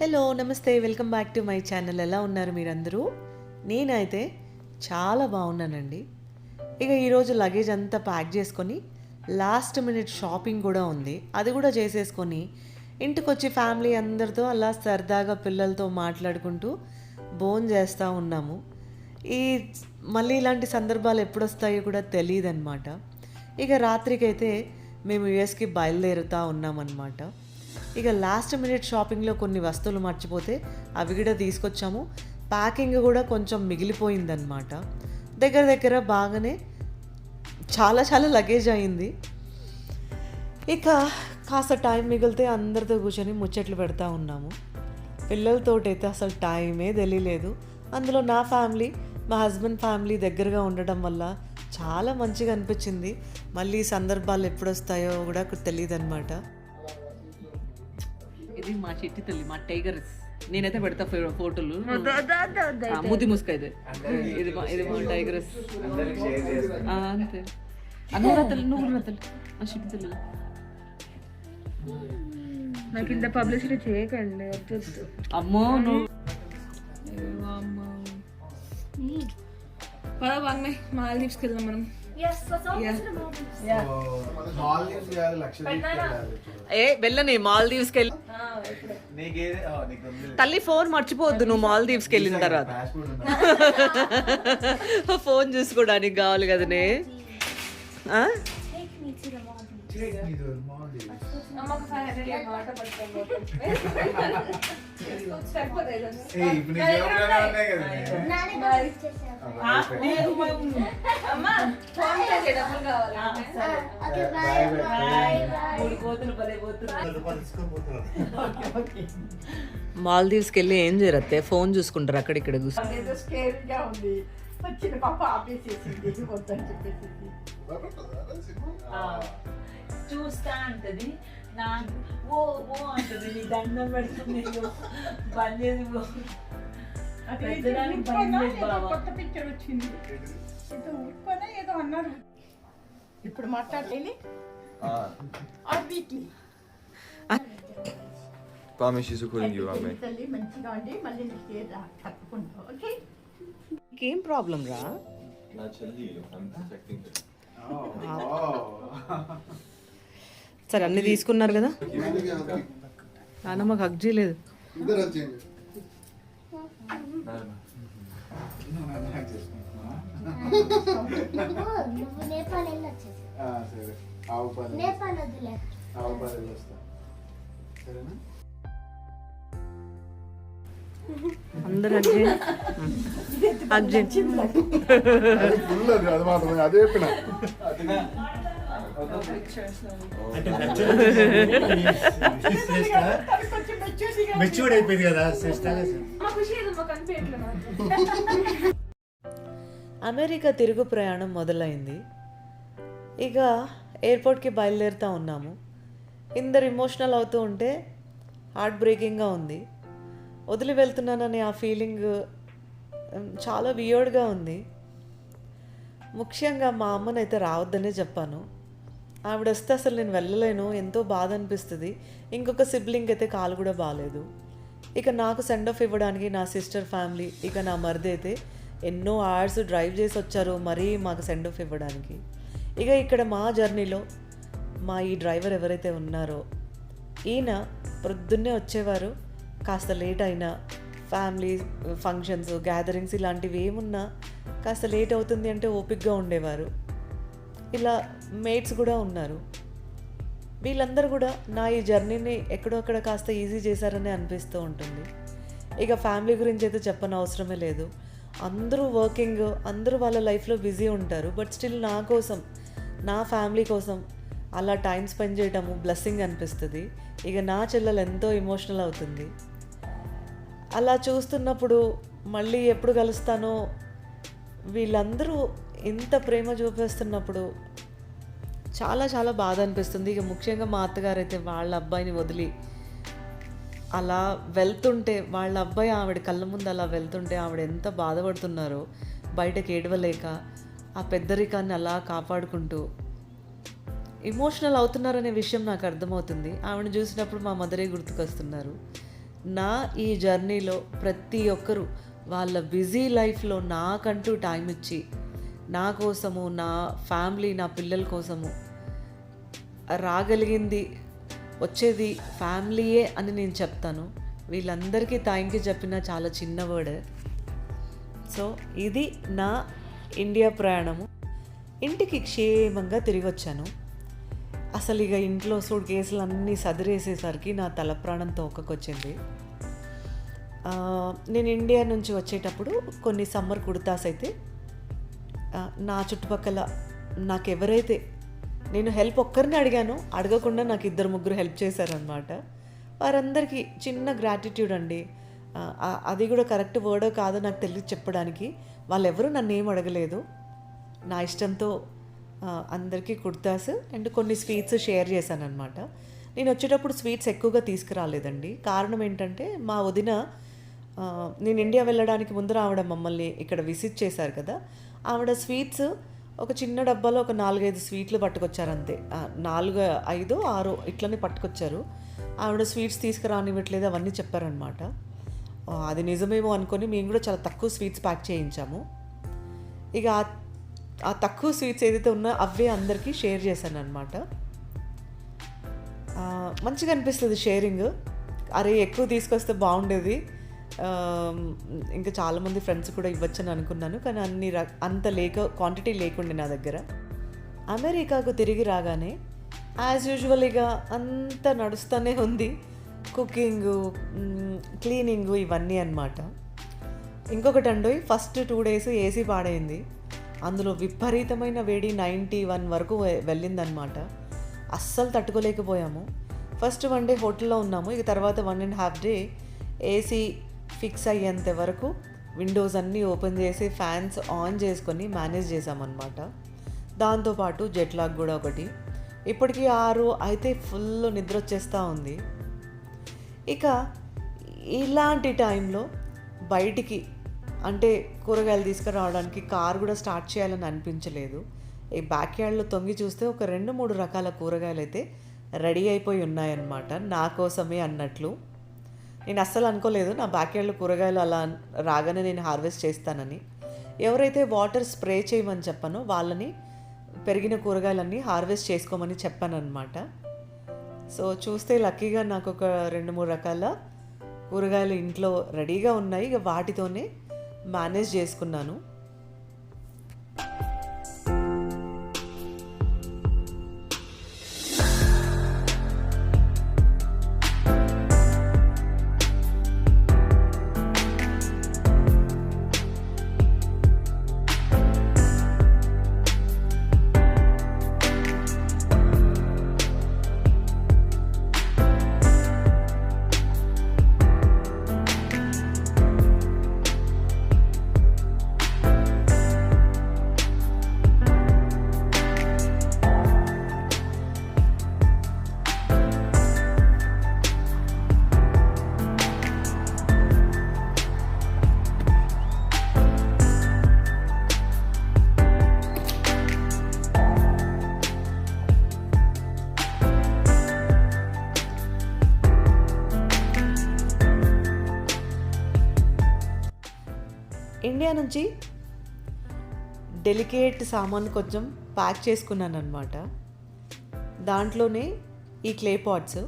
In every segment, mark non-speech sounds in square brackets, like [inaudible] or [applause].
Hello నమస్తే. Welcome back to my channel. ఎలా ఉన్నారు మీరందరూ? నేనైతే చాలా బాగున్నానండి. ఇక ఈరోజు లగేజ్ అంతా ప్యాక్ చేసుకొని లాస్ట్ మినిట్ షాపింగ్ కూడా ఉంది. అది కూడా చేసేసుకొని ఇంటికి వచ్చి ఫ్యామిలీ అందరితో అలా సరదాగా పిల్లలతో మాట్లాడుకుంటూ బోన్ చేస్తూ ఉన్నాము. ఈ మళ్ళీ ఇలాంటి సందర్భాలు ఎప్పుడు వస్తాయో కూడా తెలియదు అనమాట ఇక రాత్రికైతే మేము యుఎస్కి బయలుదేరుతూ ఉన్నామన్నమాట. ఇక లాస్ట్ మినిట్ షాపింగ్లో కొన్ని వస్తువులు మర్చిపోతే అవి కూడా తీసుకొచ్చాము. ప్యాకింగ్ కూడా కొంచెం మిగిలిపోయిందనమాట దగ్గర దగ్గర బాగానే చాలా చాలా లగేజ్ అయింది. ఇక కాస్త టైం మిగిలితే అందరితో కూర్చొని ముచ్చట్లు పెడతా ఉన్నాము. పిల్లలతోటైతే అసలు టైమే తెలియలేదు. అందులో నా ఫ్యామిలీ మా హస్బెండ్ ఫ్యామిలీ దగ్గరగా ఉండడం వల్ల చాలా మంచిగా అనిపించింది. మళ్ళీ ఈ సందర్భాలు ఎప్పుడు వస్తాయో కూడా తెలియదు అనమాట ఇది మా చిట్టి తల్లి మా టైగర్. నేనైతే పెడతా ఫోటోలు. ఆ, ముద్ది ముసుక ఇది ఇది మా ఇది మా టైగరస్ అంతే. నువ్వు రతలు మా చిట్టి తల్లి నాకు ఇంత పబ్లిసిటీ చేయకండి అమ్మో నువ్వు. పద బాగున్నాయి మాల్దీవ్స్కి వెళ్దాం మనం. ఏ వెళ్ళని మాల్దీవ్స్కి వెళ్ళి తల్లి ఫోన్ మర్చిపోవద్దు నువ్వు మాల్దీవ్స్కి వెళ్ళిన తర్వాత. [laughs] ఫోన్ చూసుకోవడానికి కావాలి కదనే. మాల్దీవ్స్కి వెళ్ళి ఏం? చేయరత్తే ఫోన్ చూసుకుంటారు అక్కడ ఇక్కడ కూర్చొని ఏదో స్కేరీగా ఉంది. వచ్చిన పాప ఆపేసేసింది. వద్దని చూస్తా అంటది. నా ఓ ఓ అంటది. నీ దండం పెడుతుంది బంద్ చేసి. పెద్దదానికి. కొత్త పిక్చర్ వచ్చింది. ఏదో ఏదో అన్నారు. ఇప్పుడు మాట్లాడేది ఆ. వీక్లీ. తల్లి మంచిగా ఉండి మళ్ళీ నీకు ఏదో తప్పకుండా ఓకే ఏం ప్రాబ్లం రా. [laughs] సరే అన్ని తీసుకున్నారు కదా? నాన్నమ్మకి హక్ చేయలేదు ఇద్దరు వచ్చేయండి నువ్వు నేపాల్ వెళ్ళొచ్చేసి ఆ, సరే ఆవు పాలు నేపాల్ వద్దులే ఆవు పాలు వెళ్ళొస్తా సరేనా అందరు చేయండి ఫుల్ అది మెచ్యూర్డ్ [laughs] అయిపోయింది కదా నాకు. అమెరికా తిరుగు ప్రయాణం మొదలైంది. ఇక ఎయిర్పోర్ట్కి బయలుదేరుతూ ఉన్నాము. ఇందరు ఇమోషనల్ అవుతూ ఉంటే హార్ట్ బ్రేకింగ్గా ఉంది. వదిలి వెళ్తున్నాననే ఆ ఫీలింగ్ చాలా వియర్డ్గా ఉంది. ముఖ్యంగా మా అమ్మనైతే రావద్దనే చెప్పాను. ఆవిడ వస్తే అసలు నేను వెళ్ళలేను ఎంతో బాధ అనిపిస్తుంది ఇంకొక సిబ్లింగ్ అయితే కాలు కూడా బాగాలేదు ఇక నాకు సెండ్ ఆఫ్ ఇవ్వడానికి నా సిస్టర్ ఫ్యామిలీ ఇక నా మరిది అయితే ఎన్నో అవర్స్ డ్రైవ్ చేసి వచ్చారు మరీ మాకు సెండ్ ఆఫ్ ఇవ్వడానికి. ఇక ఇక్కడ మా జర్నీలో మా ఈ డ్రైవర్ ఎవరైతే ఉన్నారో ఈయన ప్రొద్దున్నే వచ్చేవారు. కాస్త లేట్ అయినా ఫ్యామిలీ ఫంక్షన్స్ గ్యాదరింగ్స్ ఇలాంటివి ఏమున్నా కాస్త లేట్ అవుతుంది అంటే ఓపిక్గా ఉండేవారు. ఇలా మేట్స్ కూడా ఉన్నారు. వీళ్ళందరూ కూడా నా ఈ జర్నీని ఎక్కడో అక్కడ కాస్త ఈజీ చేశారని అనిపిస్తూ ఉంటుంది. ఇక ఫ్యామిలీ గురించి అయితే చెప్పని అవసరమే లేదు. అందరూ వర్కింగ్ అందరూ వాళ్ళ లైఫ్లో బిజీ ఉంటారు. బట్ స్టిల్ నా కోసం నా ఫ్యామిలీ కోసం అలా టైం స్పెండ్ చేయటము బ్లెస్సింగ్ అనిపిస్తుంది. ఇక నా చెల్లెలు ఎంతో ఎమోషనల్ అవుతుంది. అలా చూస్తున్నప్పుడు మళ్ళీ ఎప్పుడు కలుస్తానో వీళ్ళందరూ ఇంత ప్రేమ చూపిస్తున్నప్పుడు చాలా చాలా బాధ అనిపిస్తుంది. ఇక ముఖ్యంగా మా అత్తగారు అయితే వాళ్ళ అబ్బాయిని వదిలి అలా వెళ్తుంటే వాళ్ళ అబ్బాయి ఆవిడ కళ్ళ ముందు అలా వెళ్తుంటే ఆవిడ ఎంత బాధపడుతున్నారో బయటకు ఏడవలేక ఆ పెద్దరికాన్ని అలా కాపాడుకుంటూ ఇమోషనల్ అవుతున్నారనే విషయం నాకు అర్థమవుతుంది. ఆవిడ చూసినప్పుడు మా మదరే గుర్తుకొస్తున్నారు. నా ఈ జర్నీలో ప్రతి ఒక్కరూ వాళ్ళ బిజీ లైఫ్లో నాకంటూ టైం ఇచ్చి నా కోసము నా ఫ్యామిలీ నా పిల్లల కోసము రాగలిగింది వచ్చేది ఫ్యామిలీయే అని నేను చెప్తాను. వీళ్ళందరికీ థ్యాంక్ యూ చెప్పిన చాలా చిన్న వర్డ్ సో ఇది నా ఇండియా ప్రయాణము. ఇంటికి క్షేమంగా తిరిగి వచ్చాను. అసలు ఇక ఇంట్లో సూట్ కేసులు అన్నీ సదిరేసేసరికి నా తల ప్రాణం తోకకొచ్చింది. నేను ఇండియా నుంచి వచ్చేటప్పుడు కొన్ని సమ్మర్ కుర్తాస్ అయితే నా చుట్టుపక్కల నాకు ఎవరైతే నేను హెల్ప్ ఒక్కరిని అడిగాను అడగకుండా నాకు ఇద్దరు ముగ్గురు హెల్ప్ చేశారనమాట వారందరికీ చిన్న గ్రాటిట్యూడ్ అండి. అది కూడా కరెక్ట్ వర్డో కాదో నాకు తెలియదు చెప్పడానికి. వాళ్ళెవరూ నన్ను ఏం అడగలేదు. నా ఇష్టంతో అందరికీ కుర్తాస్ అండ్ కొన్ని స్వీట్స్ షేర్ చేశాను అనమాట నేను వచ్చేటప్పుడు స్వీట్స్ ఎక్కువగా తీసుకురాలేదండి. కారణం ఏంటంటే మా వదిన నేను ఇండియా వెళ్ళడానికి ముందు ఆవిడ మమ్మల్ని ఇక్కడ విజిట్ చేశారు కదా. ఆవిడ స్వీట్స్ ఒక చిన్న డబ్బాలో ఒక నాలుగైదు స్వీట్లు పట్టుకొచ్చారు అంతే నాలుగు ఐదు ఆరు ఇట్లనే పట్టుకొచ్చారు. ఆవిడ స్వీట్స్ తీసుకురానివ్వట్లేదు అవన్నీ చెప్పారనమాట అది నిజమేమో అనుకొని మేము కూడా చాలా తక్కువ స్వీట్స్ ప్యాక్ చేయించాము. ఇక ఆ- తక్కువ స్వీట్స్ ఏదైతే ఉన్నా అవే అందరికీ షేర్ చేశాను అనమాట మంచిగా అనిపిస్తుంది షేరింగ్. అరే ఎక్కువ తీసుకొస్తే బాగుండేది. ఇంకా చాలామంది ఫ్రెండ్స్ కూడా ఇవ్వచ్చని అనుకున్నాను కానీ అన్ని ర- అంత లేక క్వాంటిటీ లేకుండే నా దగ్గర. అమెరికాకు తిరిగి రాగానే యాజ్ యూజువల్గా అంత నడుస్తూనే ఉంది కుకింగు క్లీనింగ్ ఇవన్నీ అన్నమాట. ఇంకొకటి అండి ఫస్ట్ టూ డేస్ ఏసీ పాడైంది. అందులో విపరీతమైన వేడి నైంటీ వన్ వరకు వెళ్ళిందనమాట అస్సలు తట్టుకోలేకపోయాము. ఫస్ట్ వన్ డే హోటల్లో ఉన్నాము ఇక తర్వాత one and half day AC fix అయ్యేంత వరకు విండోస్ అన్నీ ఓపెన్ చేసి ఫ్యాన్స్ ఆన్ చేసుకొని మేనేజ్ చేసామన్నమాట దాంతోపాటు జెట్ లాగ్ కూడా ఒకటి. ఇప్పటికీ ఆరు అయితే ఫుల్ నిద్ర వచ్చేస్తూ ఉంది. ఇక ఇలాంటి టైంలో బయటికి అంటే కూరగాయలు తీసుకురావడానికి కార్ కూడా స్టార్ట్ చేయాలని అనిపించలేదు. ఈ బ్యాక్ యార్డ్లో తొంగి చూస్తే ఒక రెండు మూడు రకాల కూరగాయలు అయితే రెడీ అయిపోయి ఉన్నాయన్నమాట. నా కోసమే అన్నట్లు. నేను అస్సలు అనుకోలేదు నా బ్యాక్యార్డ్లో కూరగాయలు అలా రాగానే నేను హార్వెస్ట్ చేస్తానని. ఎవరైతే వాటర్ స్ప్రే చేయమని చెప్పానో వాళ్ళని పెరిగిన కూరగాయలన్నీ హార్వెస్ట్ చేసుకోమని చెప్పానన్నమాట. సో చూస్తే లక్కీగా నాకు ఒక రెండు మూడు రకాల కూరగాయలు ఇంట్లో రెడీగా ఉన్నాయి. ఇక వాటితోనే మేనేజ్ చేసుకున్నాను. ఇండియా నుంచి డెలికేట్ సామాన్ కొంచెం ప్యాక్ చేసుకున్నాను అనమాట దాంట్లోనే ఈ క్లే పాట్స్.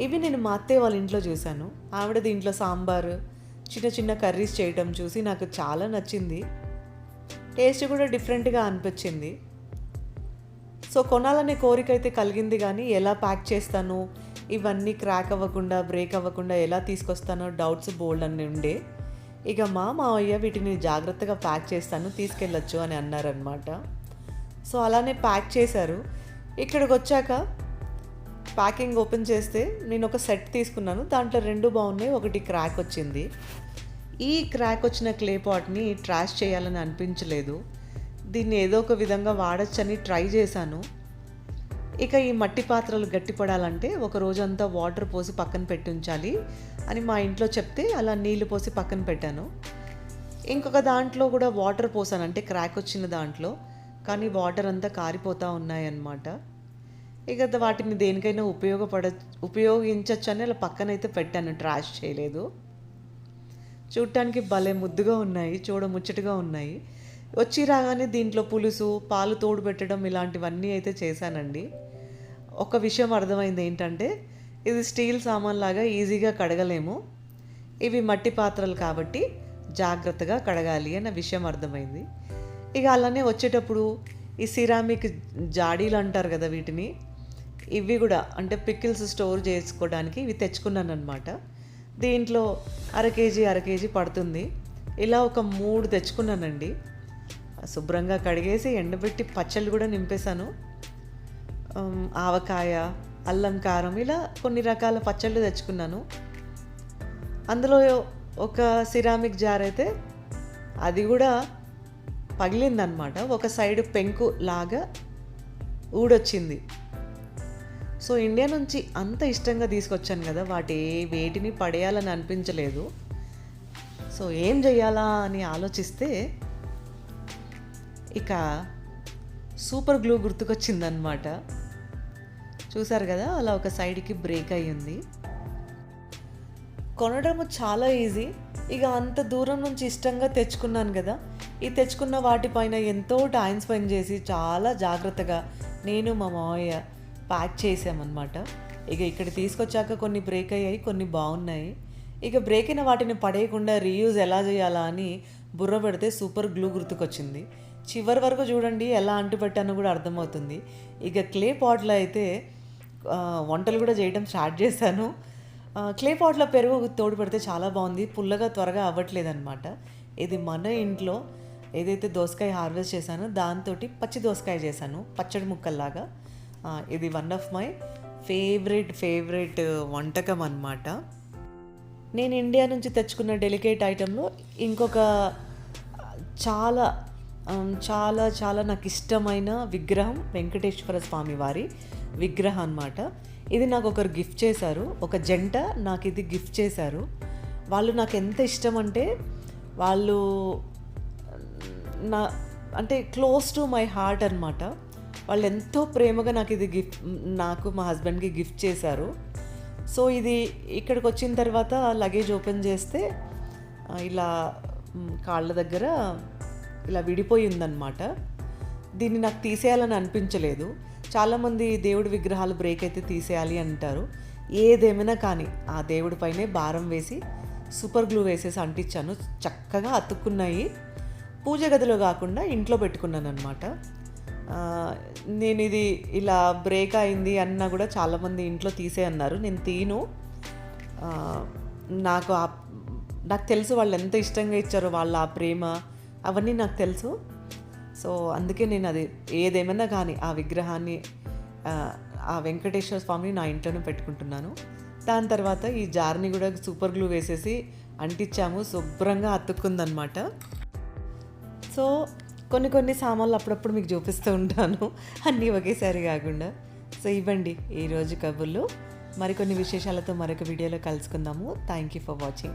ఇవి నేను మా అత్తయ్య వాళ్ళ ఇంట్లో చూశాను. ఆవిడ దీంట్లో సాంబారు చిన్న చిన్న కర్రీస్ చేయటం చూసి నాకు చాలా నచ్చింది. టేస్ట్ కూడా డిఫరెంట్గా అనిపించింది. సో కొనాలనే కోరిక అయితే కలిగింది కానీ ఎలా ప్యాక్ చేస్తాను? ఇవన్నీ క్రాక్ అవ్వకుండా బ్రేక్ అవ్వకుండా ఎలా తీసుకొస్తానో డౌట్స్ బోల్డ్ అని ఉండే. ఇక మా మావయ్య వీటిని జాగ్రత్తగా ప్యాక్ చేస్తాను తీసుకెళ్ళొచ్చు అని అన్నారనమాట సో అలానే ప్యాక్ చేశారు. ఇక్కడికి వచ్చాక ప్యాకింగ్ ఓపెన్ చేస్తే నేను ఒక సెట్ తీసుకున్నాను. దాంట్లో రెండు బాగున్నాయి ఒకటి క్రాక్ వచ్చింది. ఈ క్రాక్ వచ్చిన క్లే పాట్ని ట్రాష్ చేయాలని అనిపించలేదు. దీన్ని ఏదో ఒక విధంగా వాడచ్చని ట్రై చేశాను. ఇక ఈ మట్టి పాత్రలు గట్టిపడాలంటే ఒక రోజంతా వాటర్ పోసి పక్కన పెట్టి ఉంచాలి. అని మా ఇంట్లో చెప్తే అలా నీళ్ళు పోసి పక్కన పెట్టాను. ఇంకొక దాంట్లో కూడా వాటర్ పోసాను. అంటే క్రాక్ వచ్చిన దాంట్లో. కానీ వాటర్ అంతా కారిపోతూ ఉన్నాయన్నమాట. ఇక వాటిని దేనికైనా ఉపయోగపడ ఉపయోగించవచ్చు అని అలా పక్కనైతే పెట్టాను. ట్రాష్ చేయలేదు. చూడటానికి భలే ముద్దుగా ఉన్నాయి. చూడ ముచ్చటగా ఉన్నాయి. వచ్చి రాగానే దీంట్లో పులుసు పాలు తోడు పెట్టడం ఇలాంటివన్నీ అయితే చేశానండి. ఒక విషయం అర్థమైంది ఏంటంటే ఇది స్టీల్ సామాన్ లాగా ఈజీగా కడగలేము. ఇవి మట్టి పాత్రలు కాబట్టి జాగ్రత్తగా కడగాలి అన్న విషయం అర్థమైంది. ఇక అలానే వచ్చేటప్పుడు ఈ సిరామిక్ జాడీలు అంటారు కదా వీటిని ఇవి కూడా అంటే పికిల్స్ స్టోర్ చేసుకోవడానికి ఇవి తెచ్చుకున్నాను అనమాట దీంట్లో అర కేజీ అర కేజీ పడుతుంది. ఇలా ఒక మూడు తెచ్చుకున్నానండి. శుభ్రంగా కడిగేసి ఎండబెట్టి పచ్చళ్ళు కూడా నింపేశాను. ఆవకాయ అల్లం కారం ఇలా కొన్ని రకాల పచ్చళ్ళు తెచ్చుకున్నాను. అందులో ఒక సిరామిక్ జార్ అయితే అది కూడా పగిలిందనమాట. ఒక సైడ్ పెంకు లాగా ఊడొచ్చింది. సో ఇండియా నుంచి అంత ఇష్టంగా తీసుకొచ్చాను కదా వాటి వేటిని పడేయాలని అనిపించలేదు. సో ఏం చేయాలా అని ఆలోచిస్తే ఇక సూపర్ గ్లూ గుర్తుకొచ్చిందనమాట. చూసారు కదా అలా ఒక సైడ్కి బ్రేక్ అయ్యింది. కొనడం చాలా ఈజీ. ఇక అంత దూరం నుంచి ఇష్టంగా తెచ్చుకున్నాను కదా ఈ తెచ్చుకున్న వాటిపైన ఎంతో టైం స్పెండ్ చేసి చాలా జాగ్రత్తగా నేను మా మావయ్య ప్యాక్ చేసామన్నమాట. ఇక ఇక్కడ తీసుకొచ్చాక కొన్ని బ్రేక్ అయ్యాయి కొన్ని బాగున్నాయి. ఇక బ్రేక్ అయిన వాటిని పడేయకుండా రీయూజ్ ఎలా చేయాలా అని బుర్ర పెడితే సూపర్ గ్లూ గుర్తుకొచ్చింది. చివరి వరకు చూడండి ఎలా అంటుపెట్టానో కూడా అర్థమవుతుంది. ఇక క్లే పాట్లో అయితే వంటలు కూడా చేయడం స్టార్ట్ చేశాను. క్లే పాట్లో పెరుగు తోడు పెడితే చాలా బాగుంది. పుల్లగా త్వరగా అవ్వట్లేదు అనమాట ఇది మన ఇంట్లో ఏదైతే దోసకాయ హార్వెస్ట్ చేశానో దాంతో పచ్చి దోసకాయ చేశాను పచ్చడి ముక్కల్లాగా. ఇది one of my favourite favourite వంటకం అన్నమాట. నేను ఇండియా నుంచి తెచ్చుకున్న డెలికేట్ ఐటెంలో ఇంకొక చాలా చాలా చాలా నాకు ఇష్టమైన విగ్రహం వెంకటేశ్వర స్వామి వారి విగ్రహం అన్నమాట. ఇది నాకు ఒకరు గిఫ్ట్ చేశారు. ఒక జంట నాకు ఇది గిఫ్ట్ చేశారు. వాళ్ళు నాకు ఎంత ఇష్టం అంటే వాళ్ళు నా అంటే క్లోజ్ టు మై హార్ట్ అనమాట వాళ్ళు ఎంతో ప్రేమగా నాకు ఇది గిఫ్ట్ నాకు మా హస్బెండ్కి గిఫ్ట్ చేశారు. సో ఇది ఇక్కడికి వచ్చిన తర్వాత లగేజ్ ఓపెన్ చేస్తే ఇలా కాళ్ళ దగ్గర ఇలా విడిపోయి ఉందన్నమాట. దీన్ని నాకు తీసేయాలని అనిపించలేదు. చాలామంది దేవుడి విగ్రహాలు బ్రేక్ అయితే తీసేయాలి అంటారు. ఏదేమైనా కానీ ఆ దేవుడి పైనే భారం వేసి సూపర్ గ్లూ వేసేసి అంటించాను. చక్కగా అతుక్కున్నాయి. పూజ గదిలో కాకుండా ఇంట్లో పెట్టుకున్నాను అనమాట నేను ఇది ఇలా బ్రేక్ అయింది అన్నా కూడా చాలామంది ఇంట్లో తీసే అన్నారు. నేను తీను. నాకు ఆ నాకు తెలుసు వాళ్ళు ఎంత ఇష్టంగా ఇచ్చారో వాళ్ళ ఆ ప్రేమ. అవన్నీ నాకు తెలుసు. సో అందుకే నేను అది ఏదేమైనా కానీ ఆ విగ్రహాన్ని ఆ, ఆ వెంకటేశ్వర స్వామిని నా ఇంట్లోనే పెట్టుకుంటున్నాను. దాని తర్వాత ఈ జార్ని కూడా సూపర్ గ్లూ వేసేసి అంటించాము. శుభ్రంగా అతుక్కుందనమాట సో కొన్ని కొన్ని సామాన్లు అప్పుడప్పుడు మీకు చూపిస్తూ ఉంటాను. అన్నీ ఒకేసారి కాకుండా. సో ఇవ్వండి ఈరోజు కబుర్లు. మరికొన్ని విశేషాలతో మరొక వీడియోలో కలుసుకుందాము. Thank you for watching